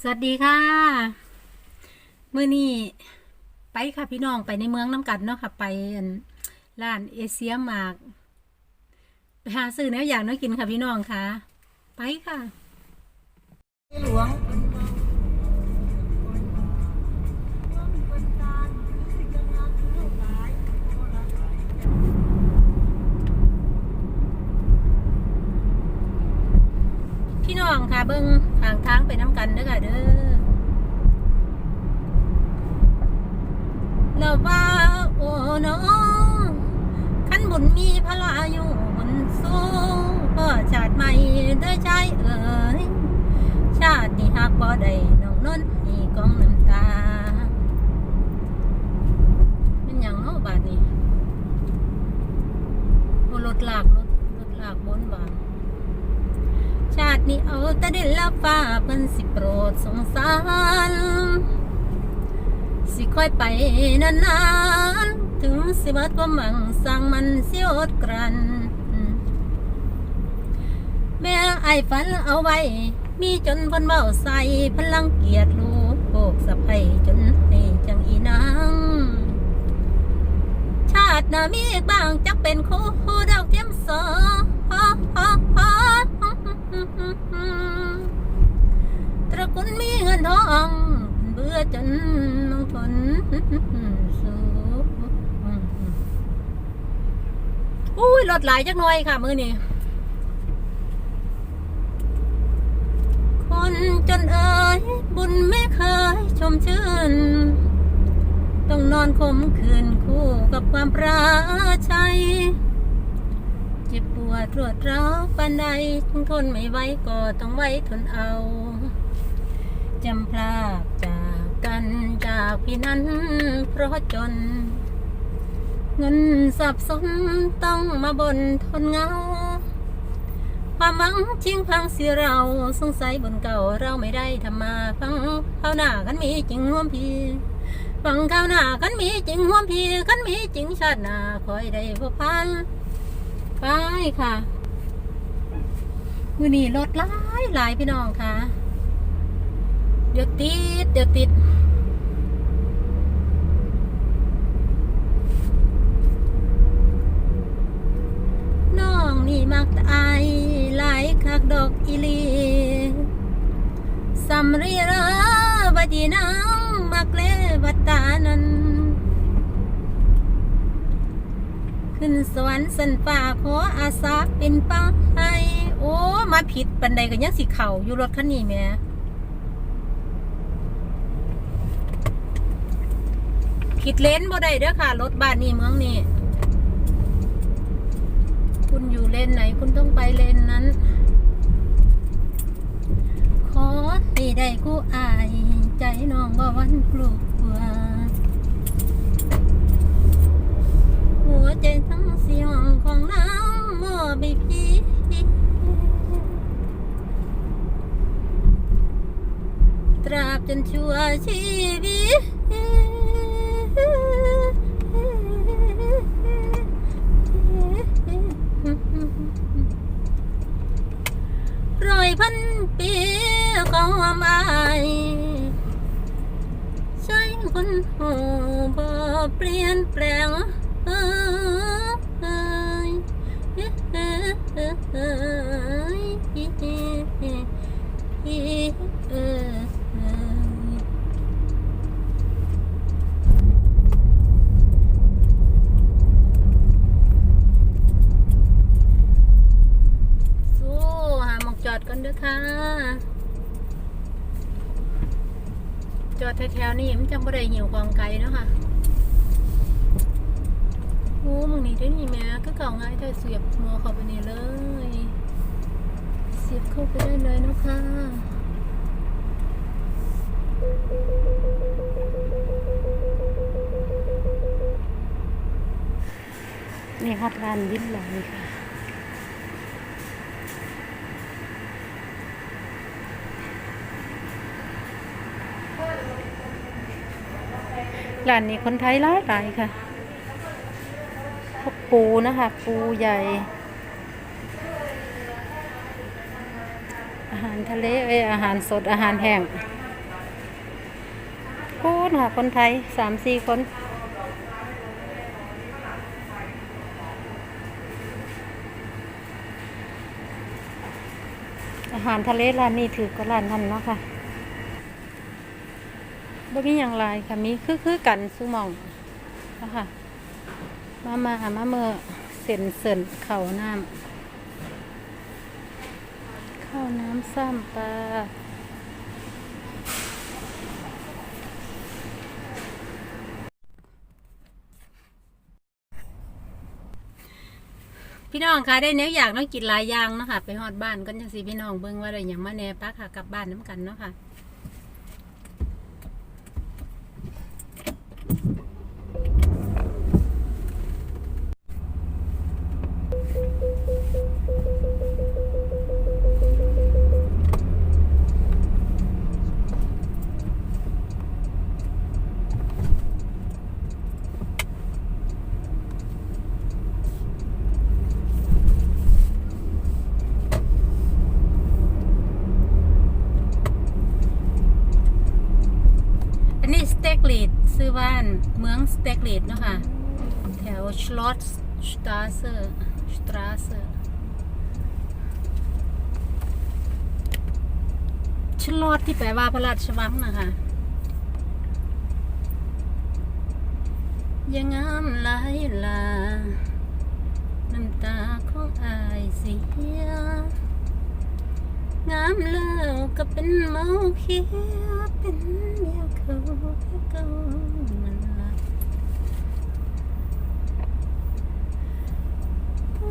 สวัสดีค่ะ มื้อนี้ไปค่ะพี่น้องไปในเมืองน้ำกันเนาะค่ะ ไปร้านเอเชียมากไปหาซื้อแนวอย่างเนาะกินค่ะพี่น้องค่ะ ไปค่ะหลวงพี่น้องค่ะเบิ้งทางทาง ไปน้ำกันเด้อค่ะเด้อแล้วว่าโอ้น้องขันบุญมีพลาอยู่บนสูงก็ชาติใหม่ด้อใจเอ๋ยชาตินี้หักบ่ได้น้องนนให้กองน้ำตาเป็นอย่างเนาะบาดนี้รถลากรถรถลากบนบาด ชาตินี้เอาแต่ดินละฟ้าเพิ่นสิโปรดสงสาร สิค่อยไปนานๆ ถึงสิบิดความหวังสร้างมันสิอดกรัน แม่ไอ้ายฝันเอาไว้ มีจนพิ่นเบาใส่พลังเกียรติลูกโบกสะไพจนให้จังอีนางชาติหน้ามีกบ้างจักเป็นคู่ดาวเทียมสอง ตระกุลมีเงินทองเบื่อจนต้องทนสู้อุ้ยรถหลายจักหน่อยค่ะ มือนี้คนจนเอ่ยบุญไม่เคยชมชื่น ต้องนอนคมคืนคู่กับความปราชัย เจ็บปวดรวดร้าวปานใดถึงทนไม่ไหวก็ต้องไว้ทนเอา จำพลาดจากกันจากพี่นั้น เพราะจน เงินสับสนต้องมาบนทนเงาความหวังชิงพังเสียเราสงสัยบนเก่าเราไม่ได้ทำมาฟังเขาวหน้ากันมีจริงร่วมพี่ฟังข้าวหน้ากันมีจริงห่วมพี่กันมีจริงชาติหน้าคอยได้พบพัน ไปค่ะ มือนี้รถหลายหลายพี่น้องค่ะ เดี๋ยวติด เดี๋ยวติดน้องนี่มักอายหลายคักดอกอีลีสำรีราบดีนางมักเลวัตตานั้น ขึ้นสวรรค์สันป่าขออาสาเป็นป้าให้โอ้มาผิดปันใดก็ยังสิเข่าอยู่รถคันนี้แม่ผิดเลนบ่ได้เด้อค่ะ รถบ้านนี้เมืองนี้คุณอยู่เลนไหนคุณต้องไปเลนนั้น ขอให้ได้กู้อาย ใจน้องบ่วันกลัว หัวใจทั้งเสียงของน้ำมอบให้พี่ตราบจนชั่วชีวิตรอยพันปีของความอายใช่คนหูบ่เปลี่ยนแปลง จอดกันเด้อค่ะ จอดแถวๆนี้มันจังบ่ได้หิวกองไกลเนาะค่ะ โอ้มึงนี่ได้นี่แม่ก็เก่าง่ายแต่เสียบหัวเข้าไปนี่เลย เสียบเข้าไปได้เลยนะคะนี่ฮอตร้านยิ้มหลังค่ะร้านนี้คนไทยหลายหลายค่ะ ปูนะคะ ปูใหญ่ อาหารทะเลเอ้อาหารสดอาหารแห้งพูดค่ะคนไทยสามสี่คนอาหารทะเลร้านนี้ถือก็ร้านทันเนาะค่ะบ่มีอย่างไรค่ะ มีคือคือกันสุหมองนะคะ มามาหามาเมื่อเส้นเสินเข่าน้ำเข้าน้ำซ้ำปลาพี่น้องคะได้เนื้ออยากต้องกินหลายอย่างเนาะค่ะ ไปฮอดบ้านก็จังสิพี่น้องเบิ่งว่าได้หยังมาแน่ป้าค่ะกลับบ้านน้ำกันเนาะค่ะ ชลอตสตาเซอร์สตราเซอร์ชลอตที่แปลว่าพระราชวังนะคะยังงามหลายลา น้ำตาของอายเสีย งามแล้วก็เป็นเมาเขียเป็นเมียเขาเก่ามันละโอ้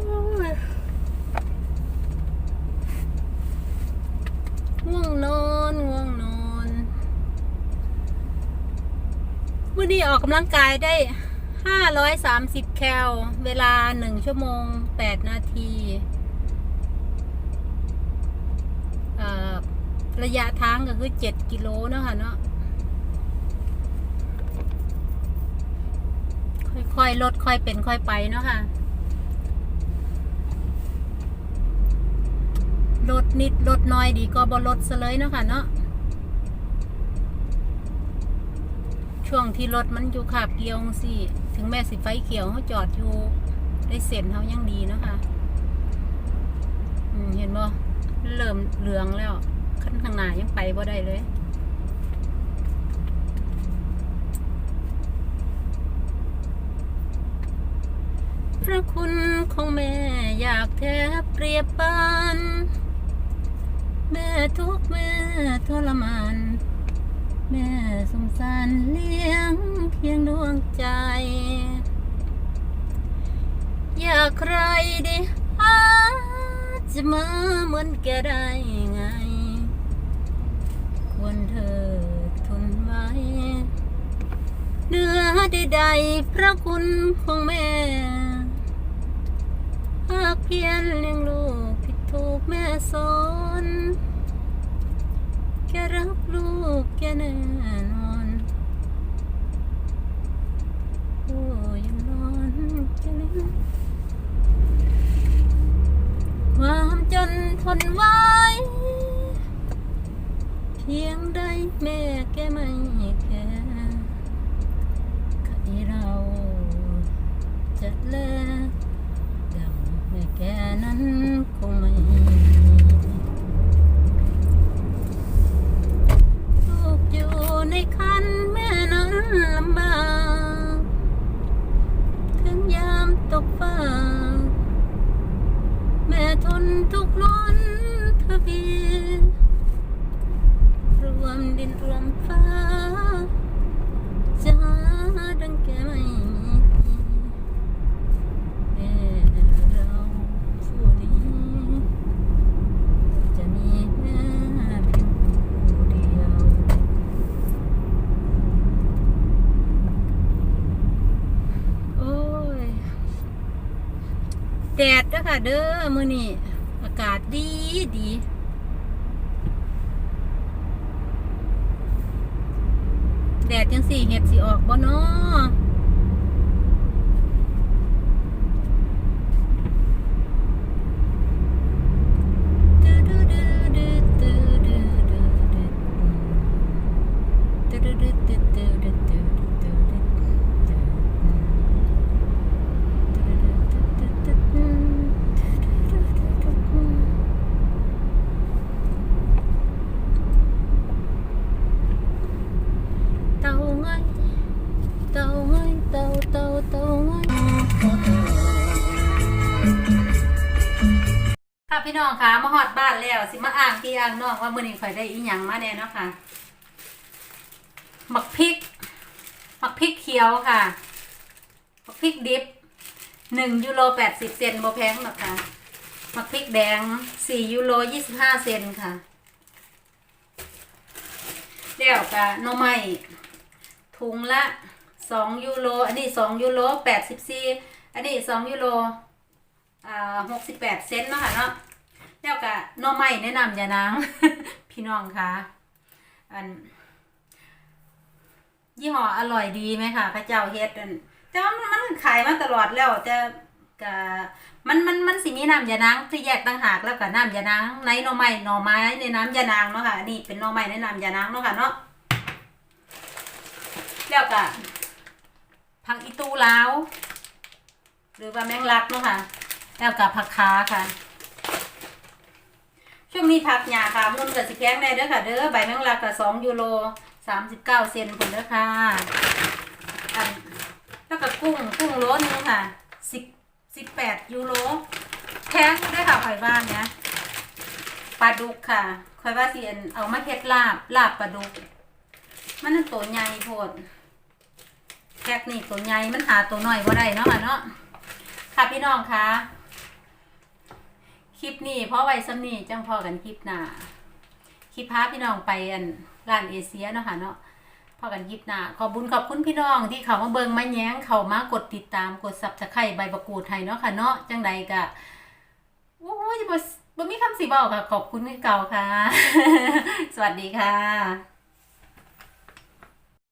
ยง่วงนอนง่วงนอนวันนี้ออ กกำลังกายได้ 530 แคล เวลา 1 ชั่วโมง 8 นาทีเอ่อระยะทางก็คือเจ็ดกิโลเนาะค่ะเนาะ ค่อยๆ ลดค่อยเป็นค่อยไปเนาะค่ะ ลดนิดลดน้อยดีก็บ่ลดซะเลยเนาะค่ะเนาะ ช่วงที่รถมันอยู่ขาบเกียวสิถึงแม้สิไฟเขียวเขาจอดอยู่ได้เส้นเขายังดีเนาะค่ะอืมเห็นบ่เริ่มเหลืองแล้วขั้นข้างหน้ายังไปบ่ได้เลยพระคุณของแม่อยากแทบเปรียบปาน แม่ทุกแม่ทรมาน แม่สงสารเลี้ยงเพียงดวงใจ อยากใครดีอาจะมาเหมือนแกได้ไง ควรเธอทนไว้เนื้อใดๆพระคุณของแม่หากเพียรเลี้ยงลูกผิดถูกแม่สอน แดดเด้อค่ะ เด้อมื้อนี้อากาศดีดีแดดจังสี่เห็ดสิออกบ่เนาะ พี่น้องคะมาฮอดบ้านแล้ว สิมาอ่างพี่อ่างน้องว่ามื้อนี้ข่อยได้อีหยังมาแน่เนาะค่ะหมักพริกหมักพริกเขียวค่ะหมักพริกดิบหนึ่งยูโรแปดสิบเซนบ่แพงหรอกค่ะหมักพริกแดงสี่ยูโรยี่สิบห้าเซนค่ะเดี๋ยวกะหน่อไม้ถุงละสองยูโรอันนี้สองยูโรแปดสิบสี่อันนี้สองยูโรอ่าหกสิบแปดเซนเนาะค่ะเนาะ แล้วก็น่อไม้แนะนำอย่านาง พี่น้องคะอัน ยี่ห้ออร่อยดีไหมคะพระเจ้าเฮ็ดอันแต่ว่ามันมันขายมาตลอดแล้วแต่ก็มันมันมันสิมีน้ำยานางที่แยกต่างหากแล้วก็น้ำยานางในหน่อไม้หน่อไม้ในน้ำยานางเนาะค่ะนี่เป็นหน่อไม้ในน้ำยานางเนาะค่ะเนาะแล้วก็ผักอีตูลาวหรือว่าแมงลักเนาะค่ะแล้วกับผักขาค่ะ ช่วงนี้ผักหญ้าค่ะมุนกับสิแพงแน่เด้อค่ะ เด้อใบแมงลักกับสองยูโรสามสิบเก้าเซนคนเด้อค่ะอันแล้วก็กุ้งกุ้งโลนึงค่ะสิบสิบแปดยูโรแพงเด้ค่ะข่อยบ้านเนี่ยปลาดุกค่ะข่อยว่าสิอันเอามาเฮ็ดลาบลาบปลาดุก มันนั่นตัวใหญ่โพดแพ็กนี่ตัวใหญ่มันหาตัวน้อยบ่ได้เนาะเนาะค่ะพี่น้องคะ ลิปนี้เพราะไว้ซ้ำนี่จังพอกันคลิปหน้าคลิปพาพี่น้องไปอันร้านเอเชียเนาะค่ะเนาะพอกันคลิปหน้าขอบบุญขอบคุณพี่น้องที่เขามาเบิงมาแย้งเขามากดติดตามกดซับสไครต์ใบประกูดให้เนาะค่ะเนาะจังใดกะโอ้ยบ่บ่มีคำสิบอกค่ะ ขอบคุณเก่าค่ะ สวัสดีค่ะ